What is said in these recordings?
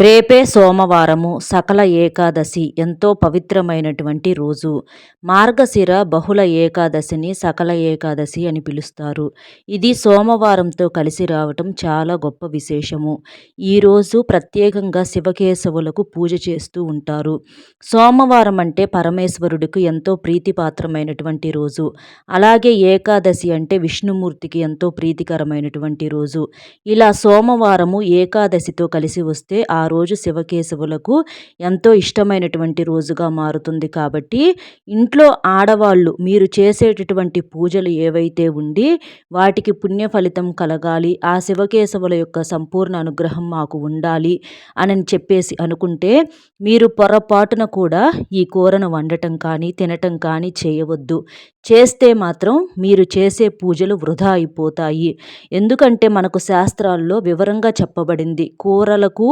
రేపే సోమవారము సకల ఏకాదశి ఎంతో పవిత్రమైనటువంటి రోజు. మార్గశిర బహుళ ఏకాదశిని సకల ఏకాదశి అని పిలుస్తారు. ఇది సోమవారంతో కలిసి రావటం చాలా గొప్ప విశేషము. ఈరోజు ప్రత్యేకంగా శివకేశవులకు పూజ చేస్తూ ఉంటారు. సోమవారం అంటే పరమేశ్వరుడికి ఎంతో ప్రీతిపాత్రమైనటువంటి రోజు. అలాగే ఏకాదశి అంటే విష్ణుమూర్తికి ఎంతో ప్రీతికరమైనటువంటి రోజు. ఇలా సోమవారము ఏకాదశితో కలిసి వస్తే ఆ రోజు శివకేశవులకు ఎంతో ఇష్టమైనటువంటి రోజుగా మారుతుంది కాబట్టి ఇంట్లో ఆడవాళ్ళు మీరు చేసేటటువంటి పూజలు ఏవైతే ఉండి వాటికి పుణ్య ఫలితం కలగాలి ఆ శివకేశవుల యొక్క సంపూర్ణ అనుగ్రహం మాకు ఉండాలి అని చెప్పేసి అనుకుంటే మీరు పొరపాటున కూడా ఈ కూరను వండటం కానీ తినటం కానీ చేయవద్దు. చేస్తే మాత్రం మీరు చేసే పూజలు వృధా అయిపోతాయి. ఎందుకంటే మనకు శాస్త్రాల్లో వివరంగా చెప్పబడింది కూరలకు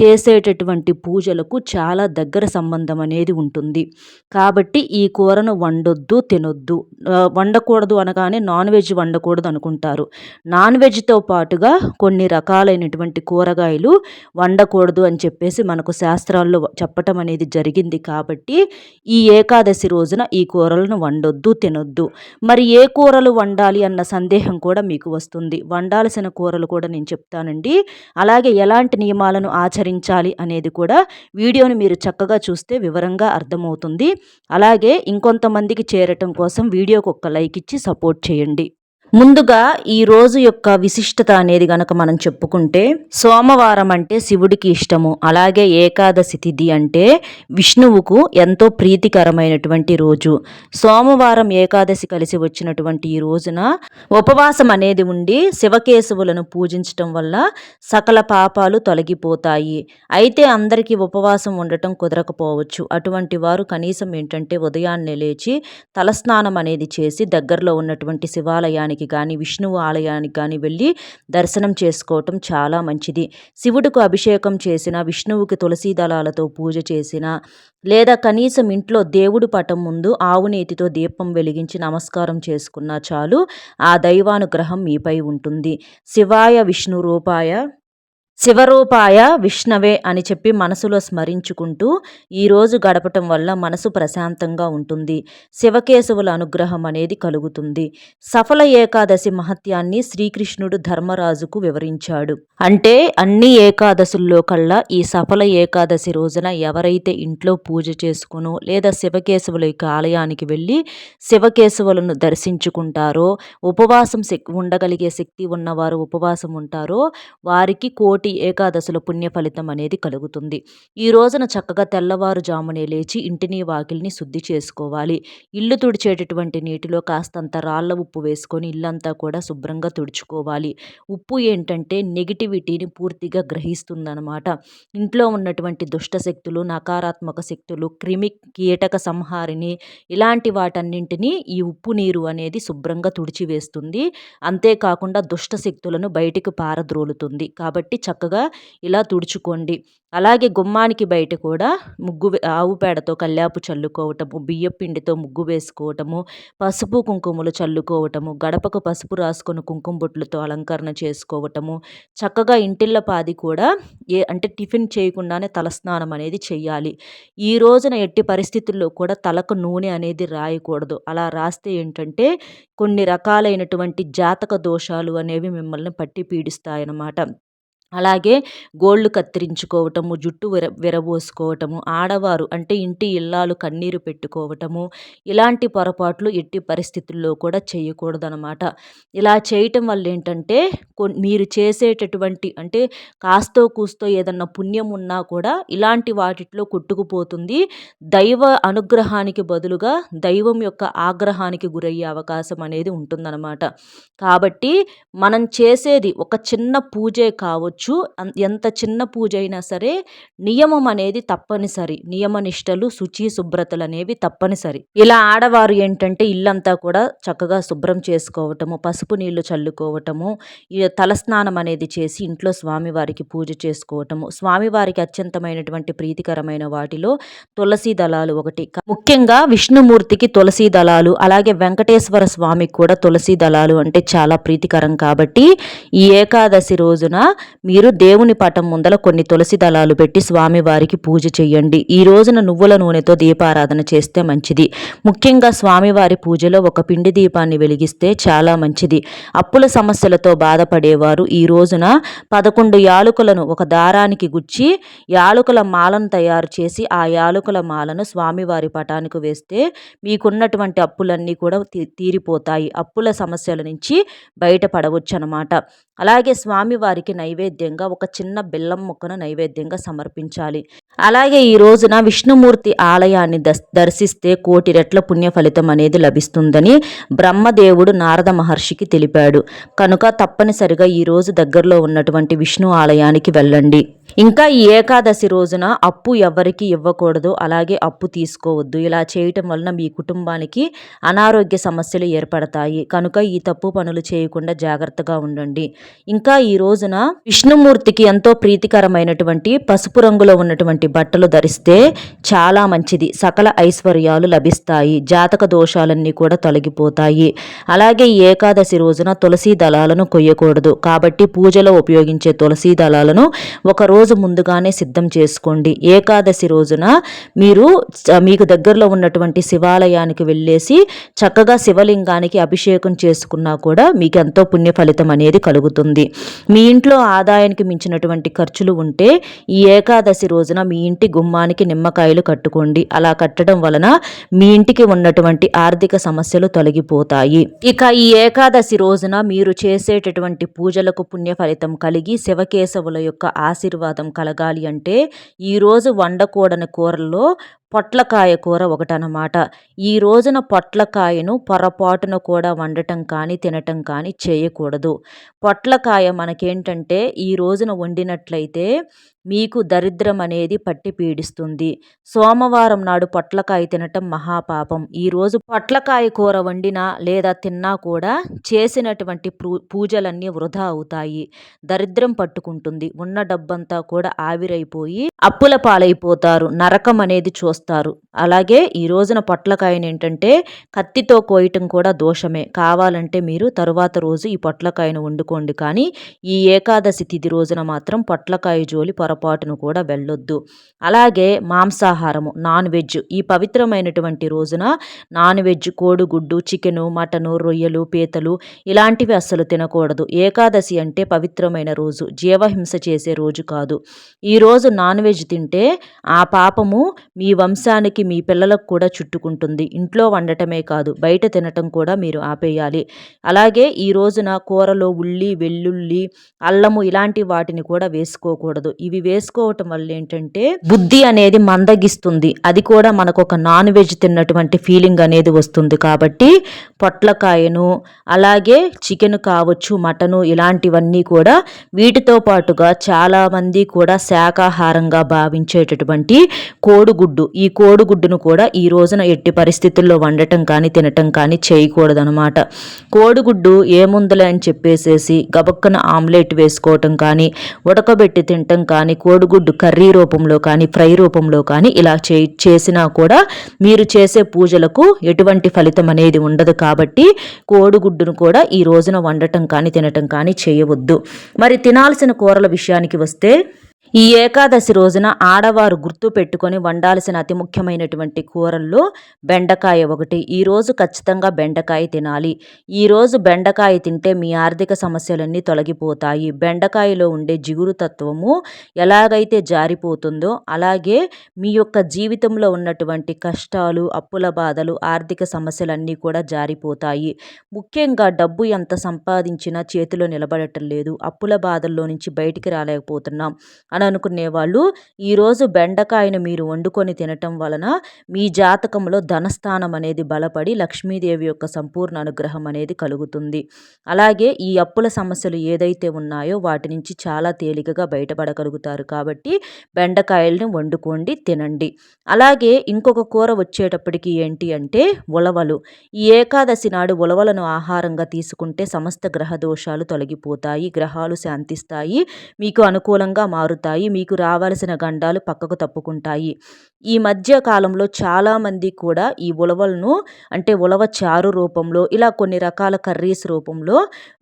చేసేటటువంటి పూజలకు చాలా దగ్గర సంబంధం అనేది ఉంటుంది. కాబట్టి ఈ కూరను వండొద్దు తినొద్దు. వండకూడదు అనగానే నాన్ వెజ్ వండకూడదు అనుకుంటారు. నాన్ వెజ్తో పాటుగా కొన్ని రకాలైనటువంటి కూరగాయలు వండకూడదు అని చెప్పేసి మనకు శాస్త్రాల్లో చెప్పటం అనేది జరిగింది కాబట్టి ఈ ఏకాదశి రోజున ఈ కూరలను వండొద్దు తినొద్దు. మరి ఏ కూరలు వండాలి అన్న సందేహం కూడా మీకు వస్తుంది. వండాల్సిన కూరలు కూడా నేను చెప్తానండి. అలాగే ఎలాంటి నియమాలను ఆచరించాలి అనేది కూడా వీడియోని మీరు చక్కగా చూస్తే వివరంగా అర్థమవుతుంది. అలాగే ఇంకొంతమందికి చేరటం కోసం వీడియోకి ఒక్క లైక్ ఇచ్చి సపోర్ట్ చేయండి. ముందుగా ఈ రోజు యొక్క విశిష్టత అనేది గనక మనం చెప్పుకుంటే సోమవారం అంటే శివుడికి ఇష్టము అలాగే ఏకాదశి తిథి అంటే విష్ణువుకు ఎంతో ప్రీతికరమైనటువంటి రోజు. సోమవారం ఏకాదశి కలిసి వచ్చినటువంటి ఈ రోజున ఉపవాసం అనేది ఉండి శివకేశవులను పూజించటం వల్ల సకల పాపాలు తొలగిపోతాయి. అయితే అందరికీ ఉపవాసం ఉండటం కుదరకపోవచ్చు. అటువంటి వారు కనీసం ఏంటంటే ఉదయాన్నే లేచి తలస్నానం అనేది చేసి దగ్గరలో ఉన్నటువంటి శివాలయానికి ఆలయానికి కానీ విష్ణువు ఆలయానికి కానీ వెళ్ళి దర్శనం చేసుకోవటం చాలా మంచిది. శివుడికి అభిషేకం చేసిన విష్ణువుకి తులసి దళాలతో పూజ చేసిన లేదా కనీసం ఇంట్లో దేవుడి పటం ముందు ఆవునేతితో దీపం వెలిగించి నమస్కారం చేసుకున్నా చాలు ఆ దైవానుగ్రహం మీపై ఉంటుంది. శివాయ విష్ణు రూపాయ శివరూపాయ విష్ణవే అని చెప్పి మనసులో స్మరించుకుంటూ ఈరోజు గడపటం వల్ల మనసు ప్రశాంతంగా ఉంటుంది. శివకేశవుల అనుగ్రహం అనేది కలుగుతుంది. సఫల ఏకాదశి మహత్యాన్ని శ్రీకృష్ణుడు ధర్మరాజుకు వివరించాడు. అంటే అన్ని ఏకాదశుల్లో కల్లా ఈ సఫల ఏకాదశి రోజున ఎవరైతే ఇంట్లో పూజ చేసుకునో లేదా శివకేశవుల యొక్క ఆలయానికి వెళ్ళి శివకేశవులను దర్శించుకుంటారో ఉపవాసం ఉండగలిగే శక్తి ఉన్నవారు ఉపవాసం ఉంటారో వారికి కోటి కోటి ఏకాదశుల పుణ్య ఫలితం అనేది కలుగుతుంది. ఈ రోజున చక్కగా తెల్లవారుజామునే లేచి ఇంటిని వాకిల్ని శుద్ధి చేసుకోవాలి. ఇల్లు తుడిచేటటువంటి నీటిలో కాస్తంత రాళ్ళ ఉప్పు వేసుకొని ఇల్లంతా కూడా శుభ్రంగా తుడుచుకోవాలి. ఉప్పు ఏంటంటే నెగిటివిటీని పూర్తిగా గ్రహిస్తుందనమాట ఇంట్లో ఉన్నటువంటి దుష్ట శక్తులు నకారాత్మక శక్తులు క్రిమి కీటక సంహారిణి ఇలాంటి వాటన్నింటినీ ఈ ఉప్పు నీరు అనేది శుభ్రంగా తుడిచివేస్తుంది. అంతేకాకుండా దుష్ట శక్తులను బయటికి పారద్రోలుతుంది. కాబట్టి చక్కగా ఇలా తుడుచుకోండి. అలాగే గుమ్మానికి బయట కూడా ముగ్గు ఆవు పేడతో కల్లాపు చల్లుకోవటము బియ్యం పిండితో ముగ్గు వేసుకోవటము పసుపు కుంకుమలు చల్లుకోవటము గడపకు పసుపు రాసుకొని కుంకుమ బొట్లతో అలంకరణ చేసుకోవటము చక్కగా ఇంటిళ్ళ పాది కూడా ఏ అంటే టిఫిన్ చేయకుండానే తలస్నానం అనేది చేయాలి ఈ రోజున ఎట్టి పరిస్థితుల్లో కూడా తలకు నూనె అనేది రాయకూడదు. అలా రాస్తే ఏంటంటే కొన్ని రకాలైనటువంటి జాతక దోషాలు అనేవి మిమ్మల్ని పట్టి పీడిస్తాయన్నమాట. అలాగే గోళ్ళు కత్తిరించుకోవటము జుట్టు విర విరబోసుకోవటము ఆడవారు అంటే ఇంటి ఇల్లాలు కన్నీరు పెట్టుకోవటము ఇలాంటి పొరపాట్లు ఎట్టి పరిస్థితుల్లో కూడా చేయకూడదనమాట ఇలా చేయటం వల్ల ఏంటంటే మీరు చేసేటటువంటి అంటే కాస్తో కూస్తో ఏదన్నా పుణ్యం ఉన్నా కూడా ఇలాంటి వాటిట్లో కొట్టుకుపోతుంది. దైవ అనుగ్రహానికి బదులుగా దైవం యొక్క ఆగ్రహానికి గురయ్యే అవకాశం అనేది ఉంటుందన్నమాట. కాబట్టి మనం చేసేది ఒక చిన్న పూజే కావచ్చు కావచ్చు ఎంత చిన్న పూజ అయినా సరే నియమం అనేది తప్పనిసరి. నియమ నిష్టలు శుచి శుభ్రతలు అనేవి తప్పనిసరి. ఇలా ఆడవారు ఏంటంటే ఇల్లంతా కూడా చక్కగా శుభ్రం చేసుకోవటము పసుపు నీళ్ళు చల్లుకోవటము తలస్నానం అనేది చేసి ఇంట్లో స్వామివారికి పూజ చేసుకోవటము స్వామివారికి అత్యంతమైనటువంటి ప్రీతికరమైన వాటిలో తులసి దళాలు ఒకటి. ముఖ్యంగా విష్ణుమూర్తికి తులసి దళాలు అలాగే వెంకటేశ్వర స్వామికి కూడా తులసి దళాలు అంటే చాలా ప్రీతికరం కాబట్టి ఈ ఏకాదశి రోజున మీరు దేవుని పటం ముందల కొన్ని తులసి దళాలు పెట్టి స్వామివారికి పూజ చేయండి ఈ రోజున నువ్వుల నూనెతో దీపారాధన చేస్తే మంచిది. ముఖ్యంగా స్వామివారి పూజలో ఒక పిండి దీపాన్ని వెలిగిస్తే చాలా మంచిది. అప్పుల సమస్యలతో బాధపడేవారు ఈ రోజున పదకొండు యాలుకలను ఒక దారానికి గుచ్చి యాలుకల మాలను తయారు చేసి ఆ యాలుకల మాలను స్వామివారి పటానికి వేస్తే మీకున్నటువంటి అప్పులన్నీ కూడా తీరిపోతాయి. అప్పుల సమస్యల నుంచి బయటపడవచ్చు అనమాట అలాగే స్వామివారికి నైవేద్యంగా ఒక చిన్న బెల్లం మొక్కను నైవేద్యంగా సమర్పించాలి. అలాగే ఈ రోజున విష్ణుమూర్తి ఆలయాన్ని దర్శిస్తే కోటి రెట్ల పుణ్య ఫలితం అనేది లభిస్తుందని బ్రహ్మదేవుడు నారద మహర్షికి తెలిపాడు. కనుక తప్పనిసరిగా ఈ రోజు దగ్గరలో ఉన్నటువంటి విష్ణు ఆలయానికి వెళ్ళండి. ఇంకా ఈ ఏకాదశి రోజున అప్పు ఎవరికి ఇవ్వకూడదు అలాగే అప్పు తీసుకోవద్దు. ఇలా చేయటం వలన మీ కుటుంబానికి అనారోగ్య సమస్యలు ఏర్పడతాయి. కనుక ఈ తప్పు పనులు చేయకుండా జాగ్రత్తగా ఉండండి. ఇంకా ఈ రోజున విష్ణుమూర్తికి ఎంతో ప్రీతికరమైనటువంటి పసుపు రంగులో ఉన్నటువంటి బట్టలు ధరిస్తే చాలా మంచిది. సకల ఐశ్వర్యాలు లభిస్తాయి. జాతక దోషాలన్నీ కూడా తొలగిపోతాయి. అలాగే ఈ ఏకాదశి రోజున తులసి దళాలను కొయ్యకూడదు. కాబట్టి పూజలో ఉపయోగించే తులసి దళాలను ఒక రోజు ముందుగానే సిద్ధం చేసుకోండి. ఏకాదశి రోజున మీరు మీకు దగ్గరలో ఉన్నటువంటి శివాలయానికి వెళ్ళేసి చక్కగా శివలింగానికి అభిషేకం చేసుకున్నా కూడా మీకు ఎంతో పుణ్య ఫలితం అనేది కలుగుతుంది. మీ ఇంట్లో ఆదాయానికి మించినటువంటి ఖర్చులు ఉంటే ఈ ఏకాదశి రోజున మీ ఇంటి గుమ్మానికి నిమ్మకాయలు కట్టుకోండి. అలా కట్టడం వలన మీ ఇంటికి ఉన్నటువంటి ఆర్థిక సమస్యలు తొలగిపోతాయి. ఇక ఈ ఏకాదశి రోజున మీరు చేసేటటువంటి పూజలకు పుణ్య ఫలితం కలిగి శివకేశవుల యొక్క ఆశీర్వాదం ఆశీర్వాదం కలగాలి అంటే ఈరోజు వండకూడని కూరల్లో పొట్లకాయ కూర ఒకటనమాట ఈ రోజున పొట్లకాయను పొరపాటున కూడా వండటం కానీ తినటం కానీ చేయకూడదు. పొట్లకాయ మనకేంటంటే ఈ రోజున వండినట్లయితే మీకు దరిద్రం అనేది పట్టి పీడిస్తుంది. సోమవారం నాడు పొట్లకాయ తినటం మహాపాపం. ఈరోజు పొట్లకాయ కూర వండినా లేదా తిన్నా కూడా చేసినటువంటి పూజలన్నీ వృధా అవుతాయి. దరిద్రం పట్టుకుంటుంది. ఉన్న డబ్బంతా కూడా ఆవిరైపోయి అప్పుల పాలైపోతారు. నరకం అనేది చూ కోస్తారు అలాగే ఈ రోజున పొట్లకాయని ఏంటంటే కత్తితో కోయటం కూడా దోషమే. కావాలంటే మీరు తరువాత రోజు ఈ పొట్లకాయను వండుకోండి. కానీ ఈ ఏకాదశి తిథి రోజున మాత్రం పొట్లకాయ జోలి పొరపాటును కూడా వెళ్ళొద్దు. అలాగే మాంసాహారము నాన్ వెజ్. ఈ పవిత్రమైనటువంటి రోజున నాన్ వెజ్ కోడిగుడ్డు చికెను మటను రొయ్యలు పీతలు ఇలాంటివి అస్సలు తినకూడదు. ఏకాదశి అంటే పవిత్రమైన రోజు. జీవహింస చేసే రోజు కాదు. ఈరోజు నాన్ వెజ్ తింటే ఆ పాపము మీ వంశానికి మీ పిల్లలకు కూడా చుట్టుకుంటుంది. ఇంట్లో వండటమే కాదు బయట తినటం కూడా మీరు ఆపేయాలి. అలాగే ఈ రోజున కూరలో ఉల్లి వెల్లుల్లి అల్లము ఇలాంటి వాటిని కూడా వేసుకోకూడదు. ఇవి వేసుకోవటం వల్ల ఏంటంటే బుద్ధి అనేది మందగిస్తుంది. అది కూడా మనకు ఒక నాన్ వెజ్ తిన్నటువంటి ఫీలింగ్ అనేది వస్తుంది. కాబట్టి పొట్లకాయను అలాగే చికెన్ కావచ్చు మటను ఇలాంటివన్నీ కూడా వీటితో పాటుగా చాలామంది కూడా శాకాహారంగా భావించేటటువంటి కోడిగుడ్డు ఈ కోడిగుడ్డును కూడా ఈ రోజున ఎట్టి పరిస్థితుల్లో వండటం కానీ తినటం కానీ చేయకూడదనమాట కోడిగుడ్డు ఏముందలే అని చెప్పేసేసి గబక్కన ఆమ్లెట్ వేసుకోవటం కానీ ఉడకబెట్టి తినటం కానీ కోడిగుడ్డు కర్రీ రూపంలో కానీ ఫ్రై రూపంలో కానీ ఇలా చే చేసినా కూడా మీరు చేసే పూజలకు ఎటువంటి ఫలితం అనేది ఉండదు కాబట్టి కోడిగుడ్డును కూడా ఈ రోజున వండటం కానీ తినటం కానీ చేయవద్దు. మరి తినాల్సిన కూరల విషయానికి వస్తే ఈ ఏకాదశి రోజున ఆడవారు గుర్తు పెట్టుకొని వండాల్సిన అతి ముఖ్యమైనటువంటి కూరల్లో బెండకాయ ఒకటి. ఈరోజు ఖచ్చితంగా బెండకాయ తినాలి. ఈరోజు బెండకాయ తింటే మీ ఆర్థిక సమస్యలన్నీ తొలగిపోతాయి. బెండకాయలో ఉండే జిగురు తత్వము ఎలాగైతే జారిపోతుందో అలాగే మీ యొక్క జీవితంలో ఉన్నటువంటి కష్టాలు అప్పుల బాధలు ఆర్థిక సమస్యలన్నీ కూడా జారిపోతాయి. ముఖ్యంగా డబ్బు ఎంత సంపాదించినా చేతిలో నిలబడటం లేదు. అప్పుల బాధల్లో నుంచి బయటికి రాలేకపోతున్నాం. అని అనుకునే వాళ్ళు ఈరోజు బెండకాయను మీరు వండుకొని తినటం వలన మీ జాతకంలో ధనస్థానం అనేది బలపడి లక్ష్మీదేవి యొక్క సంపూర్ణ అనుగ్రహం అనేది కలుగుతుంది. అలాగే ఈ అప్పుల సమస్యలు ఏదైతే ఉన్నాయో వాటి నుంచి చాలా తేలికగా బయటపడగలుగుతారు కాబట్టి బెండకాయలను వండుకోండి తినండి. అలాగే ఇంకొక కూర వచ్చేటప్పటికి ఏంటి అంటే ఉలవలు. ఈ ఏకాదశి నాడు ఉలవలను ఆహారంగా తీసుకుంటే సమస్త గ్రహ దోషాలు తొలగిపోతాయి గ్రహాలు శాంతిస్తాయి మీకు అనుకూలంగా మారుతాయి. తొలగిపోతాయి మీకు రావాల్సిన గండాలు పక్కకు తప్పుకుంటాయి. ఈ మధ్య కాలంలో చాలామంది కూడా ఈ ఉలవలను అంటే ఉలవ చారు రూపంలో ఇలా కొన్ని రకాల కర్రీస్ రూపంలో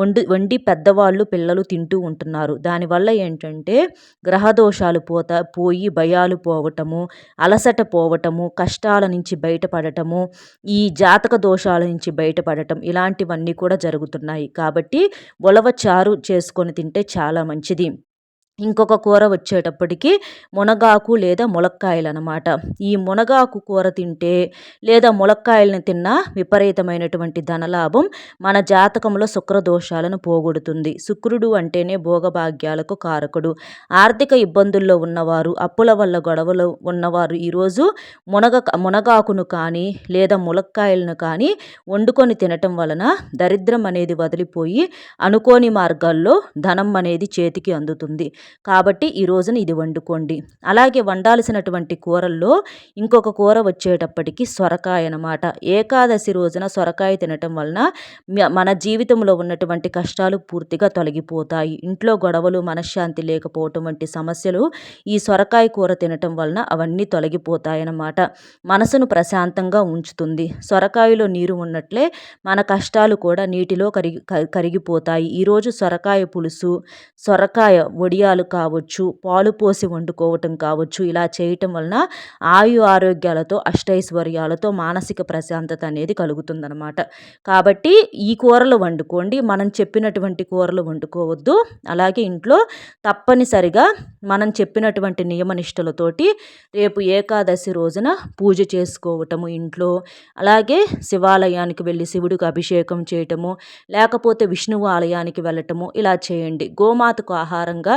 వండి వండి పెద్దవాళ్ళు పిల్లలు తింటూ ఉంటున్నారు. దానివల్ల ఏంటంటే గ్రహదోషాలు పోత పోయి భయాలు పోవటము అలసట పోవటము కష్టాల నుంచి బయటపడటము ఈ జాతక దోషాల నుంచి బయటపడటం ఇలాంటివన్నీ కూడా జరుగుతున్నాయి. కాబట్టి ఉలవ చారు చేసుకొని తింటే చాలా మంచిది. ఇంకొక కూర వచ్చేటప్పటికి మునగాకు లేదా ములక్కాయలు అనమాట ఈ మునగాకు కూర తింటే లేదా ములక్కాయలను తిన్నా విపరీతమైనటువంటి ధనలాభం మన జాతకంలో శుక్రదోషాలను పోగొడుతుంది. శుక్రుడు అంటేనే భోగభాగ్యాలకు కారకుడు. ఆర్థిక ఇబ్బందుల్లో ఉన్నవారు అప్పుల వల్ల గొడవలు ఉన్నవారు ఈరోజు మునగ మునగాకును కానీ లేదా ములక్కాయలను కానీ వండుకొని తినటం వలన దరిద్రం అనేది వదిలిపోయి అనుకోని మార్గాల్లో ధనం అనేది చేతికి అందుతుంది. కాబట్టి ఈ రోజున ఇది వండుకోండి. అలాగే వండాల్సినటువంటి కూరల్లో ఇంకొక కూర వచ్చేటప్పటికి సొరకాయ అనమాట ఏకాదశి రోజున సొరకాయ తినటం వలన మన జీవితంలో ఉన్నటువంటి కష్టాలు పూర్తిగా తొలగిపోతాయి. ఇంట్లో గొడవలు మనశ్శాంతి లేకపోవటం వంటి సమస్యలు ఈ సొరకాయ కూర తినటం వలన అవన్నీ తొలగిపోతాయన్నమాట మనసును ప్రశాంతంగా ఉంచుతుంది. సొరకాయలో నీరు ఉన్నట్లే మన కష్టాలు కూడా నీటిలో కరిగి కరిగిపోతాయి. ఈరోజు సొరకాయ పులుసు సొరకాయ వడియాలు వంటకాలు కావచ్చు పాలు పోసి వండుకోవటం కావచ్చు ఇలా చేయటం వలన ఆయు ఆరోగ్యాలతో అష్టైశ్వర్యాలతో మానసిక ప్రశాంతత అనేది కలుగుతుందనమాట కాబట్టి ఈ కూరలు వండుకోండి. మనం చెప్పినటువంటి కూరలు వండుకోవద్దు. అలాగే ఇంట్లో తప్పనిసరిగా మనం చెప్పినటువంటి నియమనిష్టలతోటి రేపు ఏకాదశి రోజున పూజ చేసుకోవటము ఇంట్లో. అలాగే శివాలయానికి వెళ్ళి శివుడికి అభిషేకం చేయటము లేకపోతే విష్ణువు ఆలయానికి వెళ్ళటము ఇలా చేయండి. గోమాతకు ఆహారంగా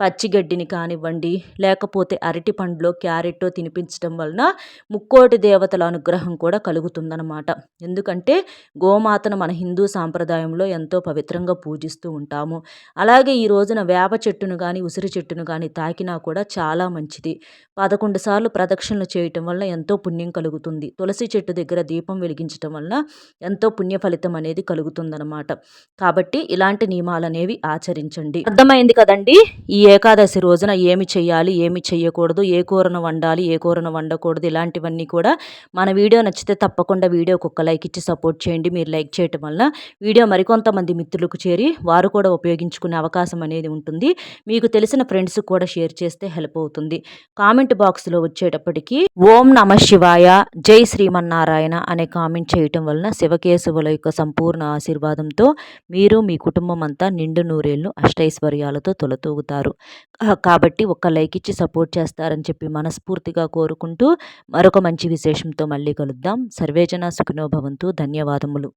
పచ్చిగడ్డిని కానివ్వండి లేకపోతే అరటి పండ్లో క్యారెట్టో తినిపించడం వలన ముక్కోటి దేవతల అనుగ్రహం కూడా కలుగుతుందన్నమాట. ఎందుకంటే గోమాతను మన హిందూ సాంప్రదాయంలో ఎంతో పవిత్రంగా పూజిస్తూ ఉంటాము. అలాగే ఈ రోజున వేప చెట్టును కానీ ఉసిరి చెట్టును కానీ తాకినా కూడా చాలా మంచిది. పదకొండు సార్లు ప్రదక్షిణలు చేయటం వల్ల ఎంతో పుణ్యం కలుగుతుంది. తులసి చెట్టు దగ్గర దీపం వెలిగించటం వలన ఎంతో పుణ్య ఫలితం అనేది కలుగుతుందన్నమాట. కాబట్టి ఇలాంటి నియమాలు అనేవి ఆచరించండి. అర్థమైంది కదండి? ఈ ఏకాదశి రోజున ఏమి చేయాలి ఏమి చేయకూడదు ఏ కూరను వండాలి ఏ కూరను వండకూడదు ఇలాంటివన్నీ కూడా మన వీడియో నచ్చితే తప్పకుండా వీడియోకి ఒక లైక్ ఇచ్చి సపోర్ట్ చేయండి. మీరు లైక్ చేయటం వల్ల వీడియో మరికొంతమంది మిత్రులకు చేరి వారు కూడా ఉపయోగించుకునే అవకాశం అనేది ఉంటుంది. మీకు తెలిసిన ఫ్రెండ్స్కి కూడా షేర్ చేస్తే హెల్ప్ అవుతుంది. కామెంట్ బాక్స్లో వచ్చేటప్పటికి ఓం నమ శివాయ జై శ్రీమన్నారాయణ అనే కామెంట్ చేయటం వలన శివకేశవుల యొక్క సంపూర్ణ ఆశీర్వాదంతో మీరు మీ కుటుంబం అంతా నిండు నూరేళ్ళు అష్టైశ్వర్యాలతో తొలతూగుతారు. కాబట్టి ఒక లైక్ ఇచ్చి సపోర్ట్ చేస్తారని చెప్పి మనస్ఫూర్తిగా కోరుకుంటూ మరొక మంచి విశేషంతో మళ్ళీ కలుద్దాం. సర్వేజన సుఖినోభవంతు ధన్యవాదములు.